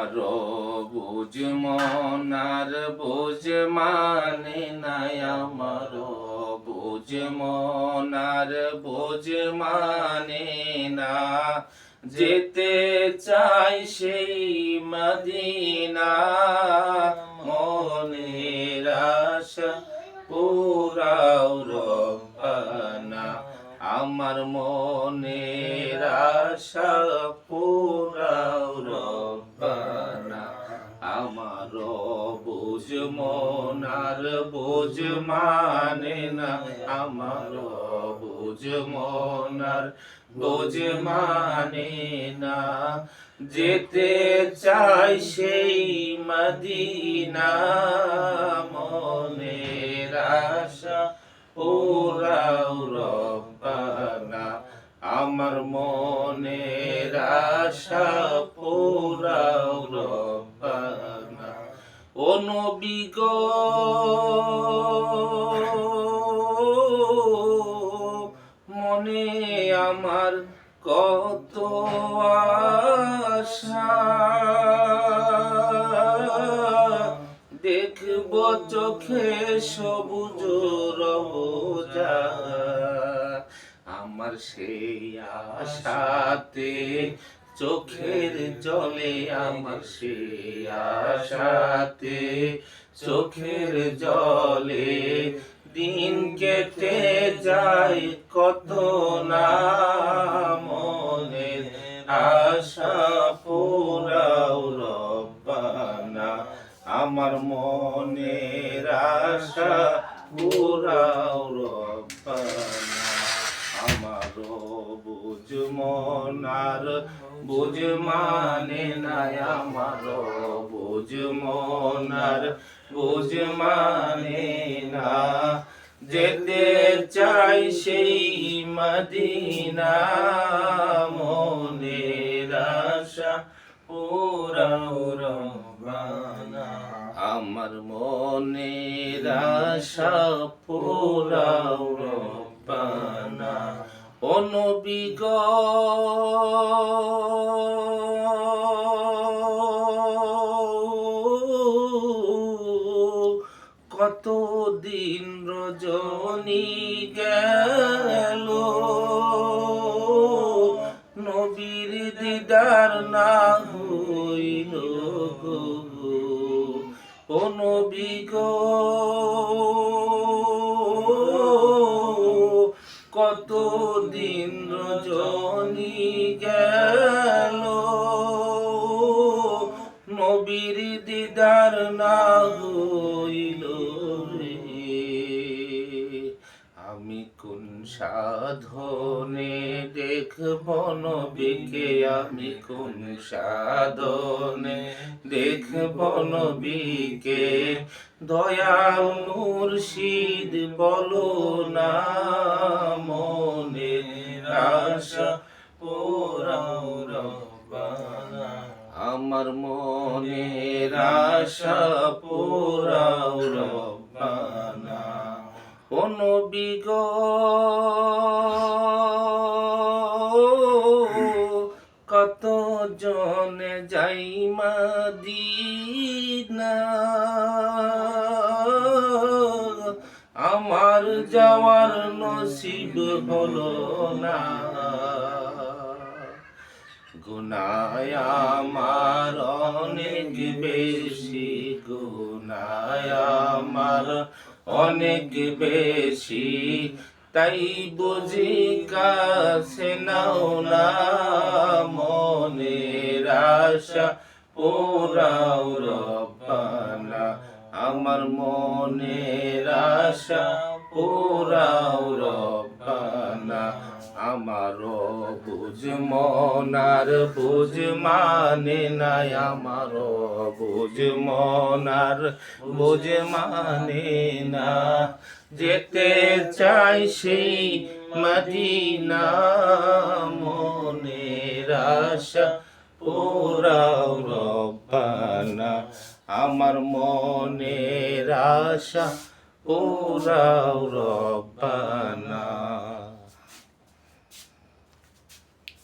আমার বুঝ মনার, বুঝ মানে নাই আমার। বুঝ মনার, বুঝ মানে না। যেতে চাই সেই মদিনা। মনের আশা পুরাও রব্বানা। আমার মনের আশা বুঝ মনার বুঝ মানে না আমার বুঝ মনার বুঝ মানে না যেতে চাই সেই মদিনা, মনের আশা পুরাও রব্বানা। আমার মনের আশা পুরাও রব্বানা। ও নবী গো মনে আমার কত আশা। দেখব চোখে সবুজ রোজা আমার সেই আশাতে চোখের জলে আমার সেই আশাতে, চোখের জলে দিন কেটে যায় কত না মনের আশা পুরাও রব্বানা। আমার মনের আশা পুরাও রব্বানা। আমার বুঝ মনার বুঝ মানে নাই আমার, বুঝ মনার, বুঝ মানে না। যেতে চাই সেই মদিনা মনে পুরাও রব্বানা আমার মনে আশা পুরাও রব্বানা অনবিগ গেল। নবীর দিদার না হইল ও নবী গো কত দিন রজনী গেল? সাধনে দেখব নবীকে আমি কোন সাধনে? দেখব নবীকে দয়াল মুর্শিদ বলো না মনে আশা পোরাও রব্বানা। আমার মনে আশা পোরাও রব্বানা। অনবিগ কত জনে যাই মাদিনা? আমার যাওয়ার নসিব হলো না। গুনায় আমার অনেক বেশি, গুনায় আমার অনেক বেশি। তাই বুঝি কাছে আমার মনের আশা, পোরাও রব্বানা। আমার বুঝ মনার বুঝ মানে নাই। আমার বুঝ মনার বুঝ মানে না। যেতে চাই সেই মদিনা, মনের আশা পুরাও রব্বানা আমার মনের আশা পুরাও রব্বানা।